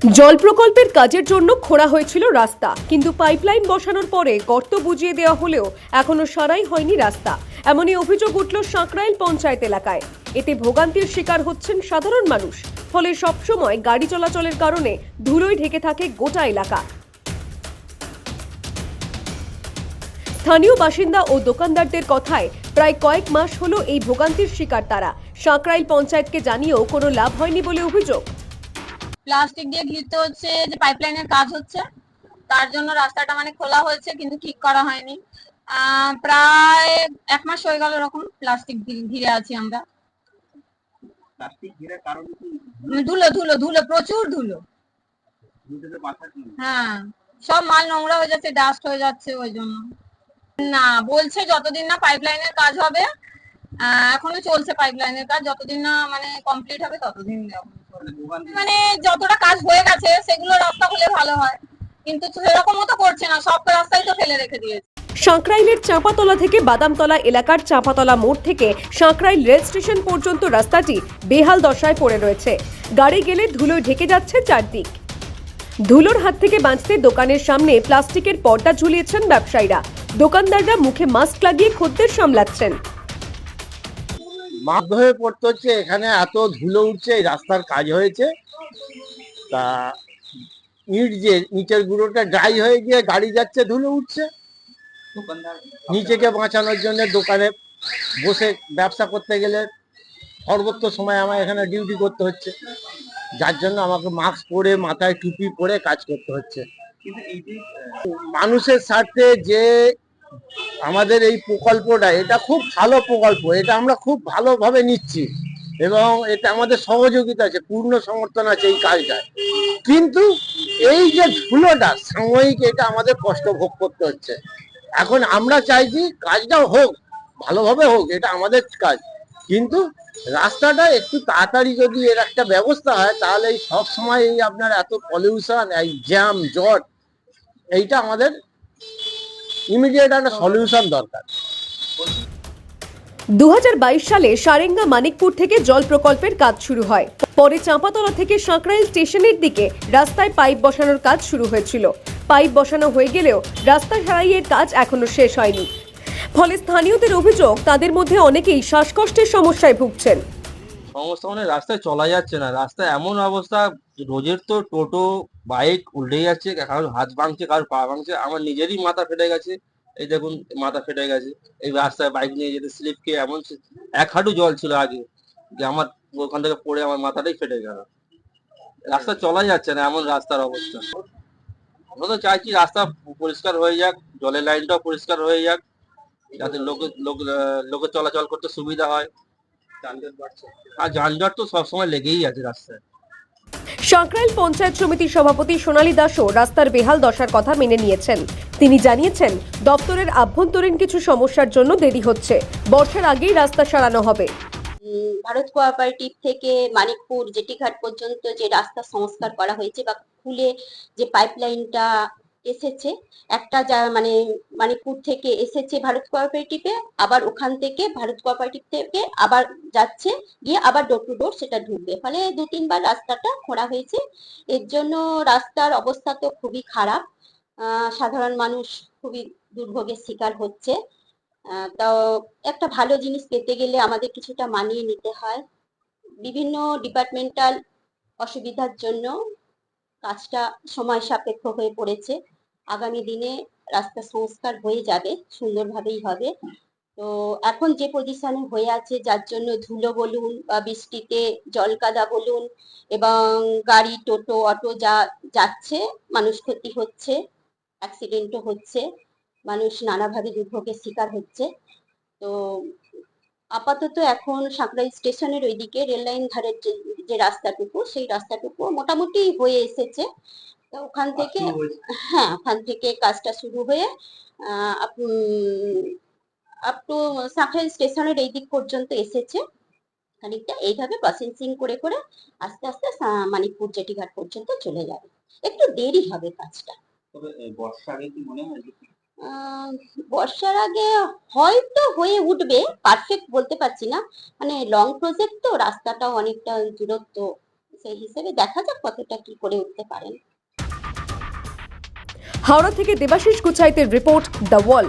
জল প্রকল্পের কাজের জন্য খোঁড়া হয়েছিল রাস্তা, কিন্তু পাইপলাইন বসানোর পরে গর্ত বুঝিয়ে দেওয়া হলেও এখনও সারাই হয়নি রাস্তা। এমনই অভিযোগ উঠল সাঁকরাইল পঞ্চায়েত এলাকায়। এতে ভোগান্তির শিকার হচ্ছেন সাধারণ মানুষ, ফলে সবসময় গাড়ি চলাচলের কারণে ধুলোয় ঢেকে থাকে গোটা এলাকা। স্থানীয় বাসিন্দা ও দোকানদারদের কথায় প্রায় কয়েক মাস হলো এই ভোগান্তির শিকার তারা। সাঁকরাইল পঞ্চায়েতকে জানিয়েও কোনো লাভ হয়নি বলে অভিযোগ। প্লাস্টিক দিয়ে ঘিরতে হচ্ছে যে পাইপলাইনের কাজ হচ্ছে তার জন্য রাস্তাটা মানে খোলা হয়েছে কিন্তু ঠিক করা হয়নি। প্রায় এক মাস হয়ে গেল এরকম প্লাস্টিক ঘিরে আছি আমরা। উম, ধুলো ধুলো ধুলো প্রচুর ধুলো। হ্যাঁ সব মাল নোংরা হয়ে যাচ্ছে ডাস্ট হয়ে যাচ্ছে ওই জন্য। না বলছে যতদিন না পাইপলাইনের কাজ হবে এখনও চলছে পাইপলাইনের কাজ যতদিন না মানে কমপ্লিট হবে ততদিন। মানে যতটা কাজ হয়ে গেছে, সেগুলো রাস্তা হলে ভালো হয়। কিন্তু সেরকমও তো করছে না, সব রাস্তাই তো ফেলে রেখে দিয়েছে। সাঁকরাইলের চাঁপাতলা থেকে বাদামতলা এলাকার চাঁপাতলা মোড় থেকে সাঁকরাইল রেল স্টেশন পর্যন্ত রাস্তাটি বেহাল দশায় পড়ে রয়েছে। গাড়ি গেলে ধুলোয় ঢেকে যাচ্ছে চারদিক। ধুলোর হাত থেকে বাঁচতে দোকানের সামনে প্লাস্টিকের পর্দা ঝুলিয়েছেন ব্যবসায়ীরা। দোকানদাররা মুখে মাস্ক লাগিয়ে খদ্দের সামলাচ্ছেন। বাধ্য হয়ে পড়তে হচ্ছে এখানে এত ধুলো উঠছে এই রাস্তার কাজ হয়েছে। তা ইট যে ইটের গুঁড়োটা ড্রাই হয়ে গিয়ে গাড়ি যাচ্ছে ধুলো উঠছে। নিজেকে বাঁচানোর জন্য দোকানে বসে ব্যবসা করতে গেলে সর্বত্র সময় আমার এখানে ডিউটি করতে হচ্ছে। যার জন্য আমাকে মাস্ক পরে মাথায় টুপি পরে কাজ করতে হচ্ছে। মানুষের স্বার্থে যে আমাদের এই প্রকল্পটা, এটা খুব ভালো প্রকল্প, এটা আমরা খুব ভালোভাবে নিচ্ছি। এবং এটা আমাদের সহযোগিতা আছে, পূর্ণ সমর্থন আছে এই কাজটায়। কিন্তু এই যে ধুলোটা, সাময়িক এটা আমাদের কষ্ট ভোগ করতে হচ্ছে। এখন আমরা চাইছি কাজটা হোক, ভালোভাবে হোক, এটা আমাদের কাজ। কিন্তু রাস্তাটা একটু তাড়াতাড়ি যদি এর একটা ব্যবস্থা হয়, তাহলে এই সব সময় এই আপনার এত পলিউশন এই জ্যাম জট এইটা আমাদের ইমিডিয়েট একটা সলিউশন দরকার। দু হাজার বাইশ সালে সারেঙ্গা মানিকপুর থেকে জল প্রকল্পের কাজ শুরু হয়। পরে চাঁপাতলা থেকে সাঁকরাইল স্টেশনের দিকে রাস্তায় পাইপ বসানোর কাজ শুরু হয়েছিল। পাইপ বসানো হয়ে গেলেও রাস্তা সারাইয়ের কাজ এখনও শেষ হয়নি। ফলে স্থানীয়দের অভিযোগ তাদের মধ্যে অনেকেই শ্বাসকষ্টের সমস্যায় ভুগছেন। সমস্যা মানে রাস্তায় চলা যাচ্ছে না। রাস্তায় এমন অবস্থা রোজের তো টোটো বাইক উল্টে যাচ্ছে কারোর হাত ভাঙছে কারোর পা ভাঙছে আমার নিজেরই মাথা ফেটে গেছে। এই দেখুন মাথা ফেটে গেছে। এই রাস্তায় বাইক নিয়ে যেতে স্লিপ খেয়ে এমন এক হাঁটু জল ছিল আগে যে আমার ওখান থেকে পড়ে আমার মাথাটাই ফেটে গেল। রাস্তা চলা যাচ্ছে না এমন রাস্তার অবস্থা। আমরা তো চাইছি রাস্তা পরিষ্কার হয়ে যাক জলের লাইনটাও পরিষ্কার হয়ে যাক যাতে লোকে লোক লোকের চলাচল করতে সুবিধা হয়। যানজট বাড়ছে। আর যানজট তো সবসময় লেগেই আছে রাস্তায়। সাঁকরাইল পঞ্চায়েত সমিতির সভাপতি সোনালী দাসও রাস্তার বেহাল দশার কথা মেনে নিয়েছেন। তিনি জানিয়েছেন, দপ্তরের আভ্যন্তরীণ কিছু সমস্যার জন্য দেরি হচ্ছে। বর্ষার আগেই রাস্তা সারানো হবে। ভারত কোঅপারেটিভ থেকে মানিকপুর জেটিঘাট পর্যন্ত যে রাস্তা সংস্কার করা হয়েছে বা খুলে যে পাইপলাইনটা এসেছে। একটা যা মানে মানিকপুর থেকে এসেছে ভারত কোঅপারেটিভে, আবার ওখান থেকে ভারত কোঅপারেটিভ থেকে আবার যাচ্ছে, গিয়ে আবার ডোর টু ডোর সেটা ঢুকবে। ফলে দু তিনবার রাস্তাটা খোঁড়া হয়েছে। এর জন্য রাস্তার অবস্থা তো খুবই খারাপ। সাধারণ মানুষ খুবই দুর্ভোগের শিকার হচ্ছে। তো একটা ভালো জিনিস পেতে গেলে আমাদের কিছুটা মানিয়ে নিতে হয়। বিভিন্ন ডিপার্টমেন্টাল অসুবিধার জন্য কাজটা সময় সাপেক্ষ হয়ে পড়েছে। আগামী দিনে রাস্তা সংস্কার হয়ে যাবে, সুন্দরভাবেই হবে। তো এখন যে পজিশনে হয়ে আছে, যার জন্য ধুলো বলুন বা বৃষ্টিতে জল কাদা বলুন এবং গাড়ি, টোটো, অটো যা যাচ্ছে, মানুষ ক্ষতি হচ্ছে অ্যাক্সিডেন্টও হচ্ছে, মানুষ নানাভাবে দুর্ভোগের শিকার হচ্ছে। তো আপাতত এখন সাঁকরাইল স্টেশনের ওইদিকে রেল লাইন ধারের যে যে রাস্তাটুকু সেই রাস্তাটুকু মোটামুটি হয়ে এসেছে। তো ওখান থেকে হ্যাঁ ওখান থেকে কাজটা শুরু হয়ে আপ টু সাঁকরাইল স্টেশনের এই দিক পর্যন্ত এসেছে। খানিকটা এইভাবে প্রসেসিং করে করে আস্তে আস্তে মানিকপুর জেটিঘাট পর্যন্ত চলে যাবে। একটু দেরি হবে কাজটা। তবে বর্ষার কি মনে হয় বর্ষার আগে হয়তো হয়ে উঠবে পারফেক্ট বলতে পারছি না। মানে লং প্রজেক্ট তো, রাস্তাটাও অনেকটা দূরত্ব সেই হিসেবে দেখা যাক কতটা কি করে উঠতে পারেন। হাওড়া থেকে দেবাশিস গুছাইতের রিপোর্ট দ্য ওয়াল